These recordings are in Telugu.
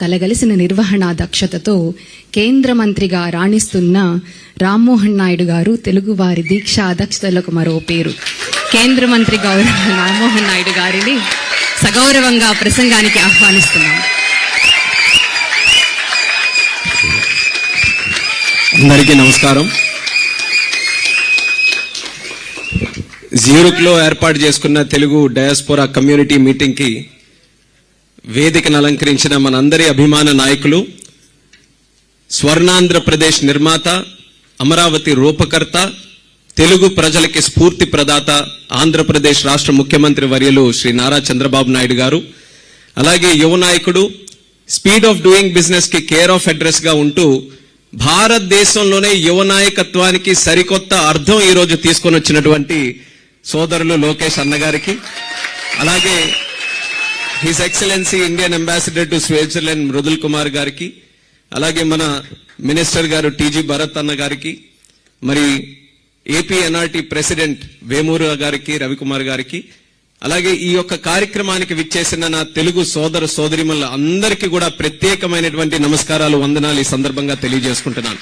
కలగలిసిన నిర్వహణ దక్షతతో కేంద్ర మంత్రిగా రాణిస్తున్న రామ్మోహన్ నాయుడు గారు తెలుగువారి దీక్షా దక్షతలకు మరో పేరు. కేంద్ర మంత్రి గౌరవ రామ్మోహన్ నాయుడు గారిని సగౌరవంగా ప్రసంగానికి ఆహ్వానిస్తున్నాం. అందరికీ నమస్కారం. జ్యూరిక్లో ఏర్పాటు చేసుకున్న తెలుగు డయాస్పోరా కమ్యూనిటీ మీటింగ్కి వేదికను అలంకరించిన మనందరి అభిమాన నాయకులు స్వర్ణాంధ్రప్రదేశ్ నిర్మాత అమరావతి రూపకర్త తెలుగు ప్రజలకి స్ఫూర్తి ప్రదాత ఆంధ్రప్రదేశ్ రాష్ట్ర ముఖ్యమంత్రి వర్యులు శ్రీ నారా చంద్రబాబు నాయుడు గారు. అలాగే యువ నాయకుడు స్పీడ్ ఆఫ్ డూయింగ్ బిజినెస్కి కేర్ ఆఫ్ అడ్రస్గా ఉంటూ భారతదేశంలోనే యువ నాయకత్వానికి సరికొత్త అర్థం ఈ రోజు తీసుకొని వచ్చినటువంటి సోదరులు లోకేష్ అన్నగారికి అలాగే his excellency Indian ambassador to Switzerland Mridul Kumar గారికి అలాగే మన మినిస్టర్ గారు టీజీ భరత్ అన్న గారికి మరి ఏపీ ఎన్ఆర్టీ ప్రెసిడెంట్ వేమూరు గారికి రవికుమార్ గారికి అలాగే ఈ యొక్క కార్యక్రమానికి విచ్చేసిన నా తెలుగు సోదర సోదరిమల్ల అందరికీ కూడా ప్రత్యేకమైనటువంటి నమస్కారాలు వందనాలు ఈ సందర్భంగా తెలియజేసుకుంటున్నాను.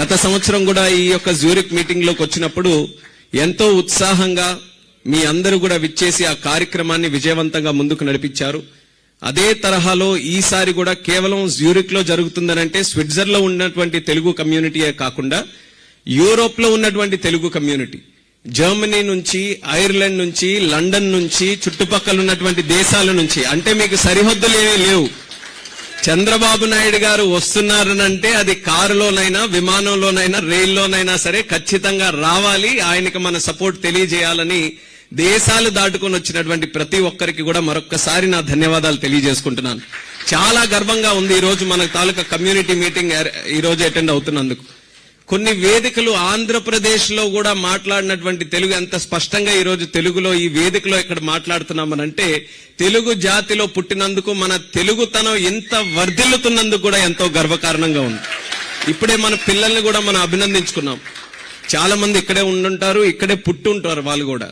గత సంవత్సరం కూడా ఈ యొక్క జ్యూరిక్ మీటింగ్లోకి వచ్చినప్పుడు ఎంతో ఉత్సాహంగా మీ అందరూ కూడా విచ్చేసి ఆ కార్యక్రమాన్ని విజయవంతంగా ముందుకు నడిపించారు. అదే తరహాలో ఈసారి కూడా కేవలం జ్యూరిక్లో జరుగుతుందనంటే స్విట్జర్లో ఉన్నటువంటి తెలుగు కమ్యూనిటీయే కాకుండా యూరోప్లో ఉన్నటువంటి తెలుగు కమ్యూనిటీ. జర్మనీ నుంచి ఐర్లాండ్ నుంచి లండన్ నుంచి చుట్టుపక్కల ఉన్నటువంటి దేశాల నుంచి. అంటే మీకు సరిహద్దులు ఏమీ లేవు. చంద్రబాబు నాయుడు గారు వస్తున్నారనంటే అది కారులోనైనా విమానంలోనైనా రైల్లోనైనా సరే ఖచ్చితంగా రావాలి. ఆయనకి మన సపోర్ట్ తెలియజేయాలని దేశాలు దాటుకొని వచ్చినటువంటి ప్రతి ఒక్కరికి కూడా మరొక్కసారి నా ధన్యవాదాలు తెలియజేసుకుంటున్నాను. చాలా గర్వంగా ఉంది ఈ రోజు మన తాలూకా కమ్యూనిటీ మీటింగ్ ఈరోజు అటెండ్ అవుతున్నందుకు. కొన్ని వేదికలు ఆంధ్రప్రదేశ్లో కూడా మాట్లాడినటువంటి తెలుగు ఎంత స్పష్టంగా ఈ రోజు తెలుగులో ఈ వేదికలో ఇక్కడ మాట్లాడుతున్నామనంటే తెలుగు జాతిలో పుట్టినందుకు మన తెలుగుతనం ఇంత వర్ధిల్లుతున్నందుకు కూడా ఎంతో గర్వకారణంగా ఉంది. ఇప్పుడే మన పిల్లల్ని కూడా మనం అభినందించుకున్నాం. చాలా మంది ఇక్కడే ఉండుంటారు ఇక్కడే పుట్టుంటారు వాళ్ళు కూడా.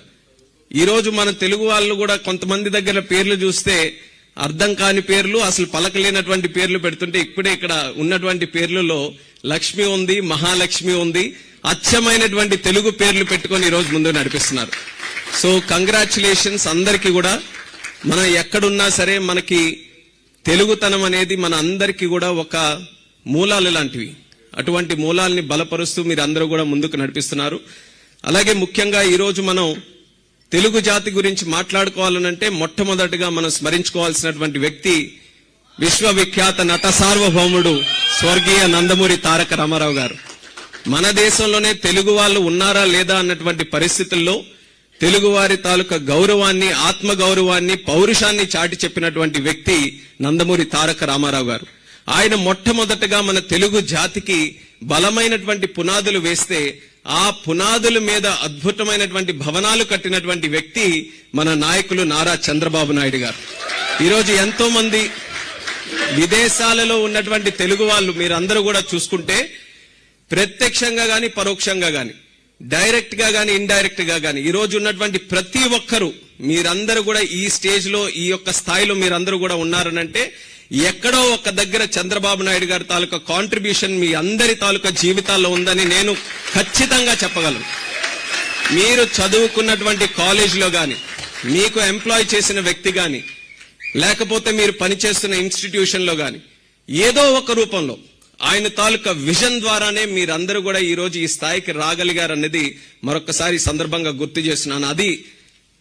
ఈరోజు మన తెలుగు వాళ్ళు కూడా కొంతమంది దగ్గర పేర్లు చూస్తే అర్థం కాని పేర్లు అసలు పలకలేనటువంటి పేర్లు పెడుతుంటే ఇప్పుడే ఇక్కడ ఉన్నటువంటి పేర్లలో లక్ష్మి ఉంది మహాలక్ష్మి ఉంది అచ్చమైనటువంటి తెలుగు పేర్లు పెట్టుకొని ఈరోజు ముందు నడిపిస్తున్నారు. సో కంగ్రాచులేషన్స్ అందరికీ కూడా మనం ఎక్కడున్నా సరే మనకి తెలుగుతనం అనేది మన అందరికీ కూడా ఒక మూలాలు లాంటివి. అటువంటి మూలాల్ని బలపరుస్తూ మీరు అందరూ కూడా ముందుకు నడిపిస్తున్నారు. అలాగే ముఖ్యంగా ఈరోజు మనం తెలుగు జాతి గురించి మాట్లాడుకోవాలనంటే మొట్టమొదటిగా మనం స్మరించుకోవాల్సినటువంటి వ్యక్తి విశ్వవిఖ్యాత నట సార్వభౌముడు స్వర్గీయ నందమూరి తారక రామారావు గారు. మన దేశంలోనే తెలుగు వాళ్ళు ఉన్నారా లేదా అన్నటువంటి పరిస్థితుల్లో తెలుగు వారి తాలూకా గౌరవాన్ని ఆత్మ గౌరవాన్ని పౌరుషాన్ని చాటి చెప్పినటువంటి వ్యక్తి నందమూరి తారక రామారావు గారు. ఆయన మొట్టమొదటగా మన తెలుగు జాతికి బలమైనటువంటి పునాదులు వేస్తే ఆ పునాదుల మీద అద్భుతమైనటువంటి భవనాలు కట్టినటువంటి వ్యక్తి మన నాయకులు నారా చంద్రబాబు నాయుడు గారు. ఈరోజు ఎంతో మంది విదేశాలలో ఉన్నటువంటి తెలుగు వాళ్ళు మీరందరూ కూడా చూసుకుంటే ప్రత్యక్షంగా గాని పరోక్షంగా గాని డైరెక్ట్గా గాని ఇండైరెక్ట్గా గాని ఈ రోజు ఉన్నటువంటి ప్రతి ఒక్కరూ మీరందరూ కూడా ఈ స్టేజ్లో ఈ యొక్క స్థాయిలో మీరందరూ కూడా ఉన్నారనంటే ఎక్కడో ఒక దగ్గర చంద్రబాబు నాయుడు గారి తాలూకా కాంట్రిబ్యూషన్ మీ అందరి తాలూకా జీవితాల్లో ఉందని నేను ఖచ్చితంగా చెప్పగలను. మీరు చదువుకున్నటువంటి కాలేజీలో కానీ మీకు ఎంప్లాయ్ చేసిన వ్యక్తి కానీ లేకపోతే మీరు పనిచేస్తున్న ఇన్స్టిట్యూషన్లో కానీ ఏదో ఒక రూపంలో ఆయన తాలూకా విజన్ ద్వారానే మీరందరూ కూడా ఈరోజు ఈ స్థాయికి రాగలిగారన్నది మరొకసారి సందర్భంగా గుర్తు చేస్తున్నాను. అది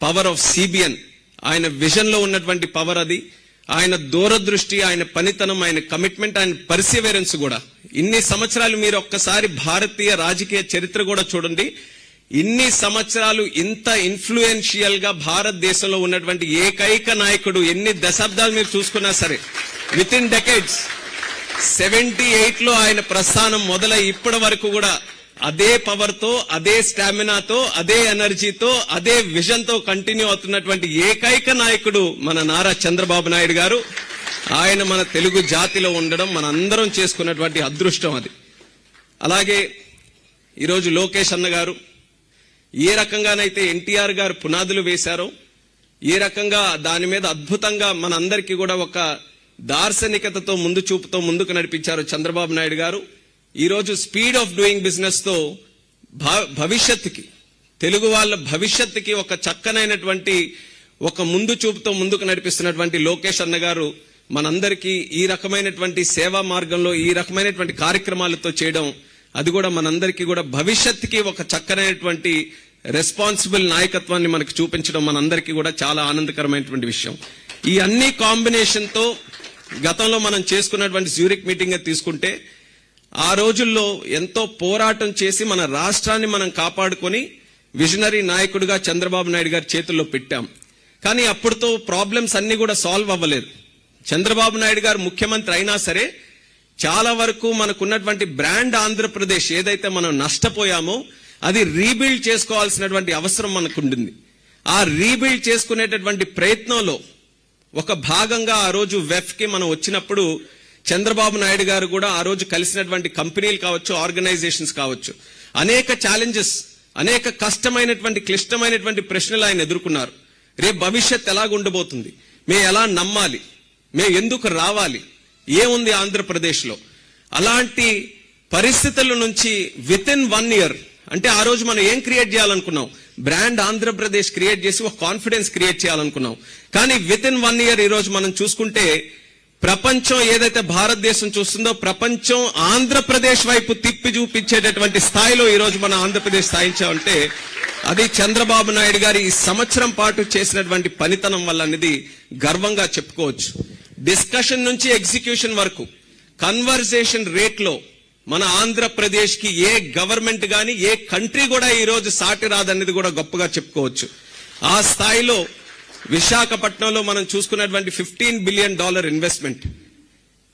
పవర్ ఆఫ్ సిబిఎన్ ఆయన విజన్లో ఉన్నటువంటి పవర్ అది. ఆయన దూరదృష్టి ఆయన పనితనం ఆయన కమిట్మెంట్ ఆయన పర్సివేరెన్స్ కూడా. ఇన్ని సంవత్సరాలు మీరు ఒక్కసారి భారతీయ రాజకీయ చరిత్ర కూడా చూడండి. ఇన్ని సంవత్సరాలు ఇంత ఇన్ఫ్లుయెన్షియల్గా భారతదేశంలో ఉన్నటువంటి ఏకైక నాయకుడు ఎన్ని దశాబ్దాలు మీరు చూసుకున్నా సరే విత్ ఇన్ డెకెడ్స్ సెవెంటీ ఎయిట్లో ఆయన ప్రస్థానం మొదలై ఇప్పటి వరకు కూడా అదే పవర్తో అదే స్టామినాతో అదే ఎనర్జీతో అదే విజన్తో కంటిన్యూ అవుతున్నటువంటి ఏకైక నాయకుడు మన నారా చంద్రబాబు నాయుడు గారు. ఆయన మన తెలుగు జాతిలో ఉండడం మన అందరం చేసుకున్నటువంటి అదృష్టం అది. అలాగే ఈరోజు లోకేష్ అన్న గారు ఏ రకంగానైతే ఎన్టీఆర్ గారు పునాదులు వేశారో ఏ రకంగా దాని మీద అద్భుతంగా మనందరికీ కూడా ఒక దార్శనికతతో ముందు చూపుతో ముందుకు నడిపించారు చంద్రబాబు నాయుడు గారు. ఈరోజు స్పీడ్ ఆఫ్ డూయింగ్ బిజినెస్తో భ- భవిష్యత్తుకి తెలుగు వాళ్ళ భవిష్యత్తుకి ఒక చక్కనైనటువంటి ఒక ముందు చూపుతో ముందుకు నడిపిస్తున్నటువంటి లోకేష్ అన్న గారు మనందరికీ ఈ రకమైనటువంటి సేవా మార్గంలో ఈ రకమైనటువంటి కార్యక్రమాలతో చేయడం అది కూడా మనందరికీ కూడా భవిష్యత్తుకి ఒక చక్కనైనటువంటి రెస్పాన్సిబుల్ నాయకత్వాన్ని మనకు చూపించడం మనందరికీ కూడా చాలా ఆనందకరమైనటువంటి విషయం. ఈ అన్ని కాంబినేషన్తో గతంలో మనం చేసుకున్నటువంటి జ్యూరిక్ మీటింగ్ తీసుకుంటే ఆ రోజుల్లో ఎంతో పోరాటం చేసి మన రాష్ట్రాన్ని మనం కాపాడుకొని విజనరీ నాయకుడిగా చంద్రబాబు నాయుడు గారి చేతుల్లో పెట్టాం. కానీ అప్పుడుతో ప్రాబ్లమ్స్ అన్ని కూడా సాల్వ్ అవ్వలేదు. చంద్రబాబు నాయుడు గారు ముఖ్యమంత్రి అయినా సరే చాలా వరకు మనకున్నటువంటి బ్రాండ్ ఆంధ్రప్రదేశ్ ఏదైతే మనం నష్టపోయామో అది రీబిల్డ్ చేసుకోవాల్సినటువంటి అవసరం మనకుంటుంది. ఆ రీబిల్డ్ చేసుకునేటటువంటి ప్రయత్నంలో ఒక భాగంగా ఆ రోజు వెఫ్కి మనం వచ్చినప్పుడు చంద్రబాబు నాయుడు గారు కూడా ఆ రోజు కలిసినటువంటి కంపెనీలు కావచ్చు ఆర్గనైజేషన్స్ కావచ్చు అనేక ఛాలెంజెస్ అనేక కష్టమైనటువంటి క్లిష్టమైనటువంటి ప్రశ్నలు ఆయన ఎదుర్కొన్నారు. రేపు భవిష్యత్ ఎలాగ ఉండబోతుంది? మేము ఎలా నమ్మాలి? మేము ఎందుకు రావాలి? ఏముంది ఆంధ్రప్రదేశ్లో? అలాంటి పరిస్థితుల నుంచి విత్ ఇన్ వన్ ఇయర్ అంటే ఆ రోజు మనం ఏం క్రియేట్ చేయాలనుకున్నాం? బ్రాండ్ ఆంధ్రప్రదేశ్ క్రియేట్ చేసి ఒక కాన్ఫిడెన్స్ క్రియేట్ చేయాలనుకున్నాం. కానీ విత్ ఇన్ వన్ ఇయర్ ఈ రోజు మనం చూసుకుంటే ప్రపంచం ఏదైతే భారతదేశం చూస్తుందో ప్రపంచం ఆంధ్రప్రదేశ్ వైపు తిప్పి చూపించేటటువంటి స్థాయిలో ఈరోజు మన ఆంధ్రప్రదేశ్ స్థాయించామంటే అది చంద్రబాబు నాయుడు గారి ఈ సంవత్సరం పాటు చేసినటువంటి పనితనం వల్ల అనేది గర్వంగా చెప్పుకోవచ్చు. డిస్కషన్ నుంచి ఎగ్జిక్యూషన్ వరకు కన్వర్జేషన్ రేట్లో మన ఆంధ్రప్రదేశ్కి ఏ గవర్నమెంట్ గాని ఏ కంట్రీ కూడా ఈ రోజు సాటి రాదనేది కూడా గొప్పగా చెప్పుకోవచ్చు. ఆ స్థాయిలో విశాఖపట్నంలో మనం చూసుకున్నటువంటి ఫిఫ్టీన్ బిలియన్ డాలర్ ఇన్వెస్ట్మెంట్.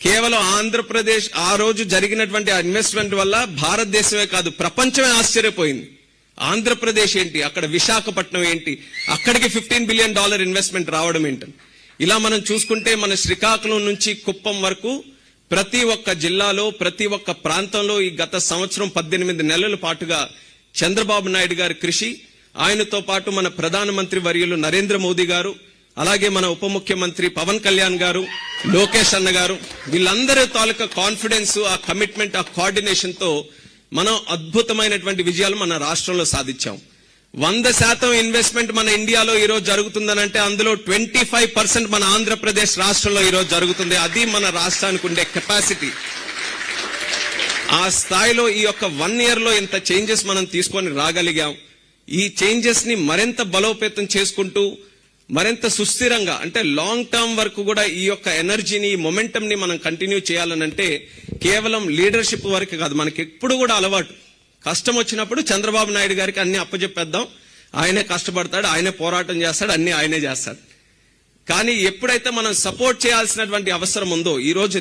కేవలం ఆంధ్రప్రదేశ్ ఆ రోజు జరిగినటువంటి ఆ ఇన్వెస్ట్మెంట్ వల్ల భారతదేశమే కాదు ప్రపంచమే ఆశ్చర్యపోయింది. ఆంధ్రప్రదేశ్ ఏంటి? అక్కడ విశాఖపట్నం ఏంటి? అక్కడికి ఫిఫ్టీన్ బిలియన్ డాలర్ ఇన్వెస్ట్మెంట్ రావడం ఏంటని ఇలా మనం చూసుకుంటే మన శ్రీకాకుళం నుంచి కుప్పం వరకు ప్రతి ఒక్క జిల్లాలో ప్రతి ఒక్క ప్రాంతంలో ఈ గత సంవత్సరం పద్దెనిమిది నెలల పాటుగా చంద్రబాబు నాయుడు గారి కృషి ఆయనతో పాటు మన ప్రధానమంత్రి వర్యులు నరేంద్ర మోదీ గారు అలాగే మన ఉప ముఖ్యమంత్రి పవన్ కళ్యాణ్ గారు లోకేష్ అన్న గారు వీళ్ళందరి తాలూకా కాన్ఫిడెన్స్ ఆ కమిట్మెంట్ ఆ కోఆర్డినేషన్తో మనం అద్భుతమైనటువంటి విజయాలు మన రాష్ట్రంలో సాధించాం. వంద శాతం ఇన్వెస్ట్మెంట్ మన ఇండియాలో ఈ రోజు జరుగుతుందనంటే అందులో ట్వంటీ ఫైవ్ పర్సెంట్ మన ఆంధ్రప్రదేశ్ రాష్ట్రంలో ఈ రోజు జరుగుతుంది. అది మన రాష్ట్రానికి ఉండే కెపాసిటీ ఆ స్థాయిలో ఈ యొక్క వన్ ఇయర్లో ఇంత చేంజెస్ మనం తీసుకొని రాగలిగాం. ఈ చేంజెస్ని మరింత బలోపేతం చేసుకుంటూ మరింత సుస్థిరంగా అంటే లాంగ్ టర్మ్ వరకు కూడా ఈ యొక్క ఎనర్జీని మొమెంటం ని మనం కంటిన్యూ చేయాలనంటే కేవలం లీడర్షిప్ వరకు కాదు మనకి ఎప్పుడు కూడా అలవాటు. కష్టం వచ్చినప్పుడు చంద్రబాబు నాయుడు గారికి అన్ని అప్పచెప్పేద్దాం ఆయనే కష్టపడతాడు ఆయనే పోరాటం చేస్తాడు అన్ని ఆయనే చేస్తాడు. కానీ ఎప్పుడైతే మనం సపోర్ట్ చేయాల్సినటువంటి అవసరం ఉందో ఈ రోజు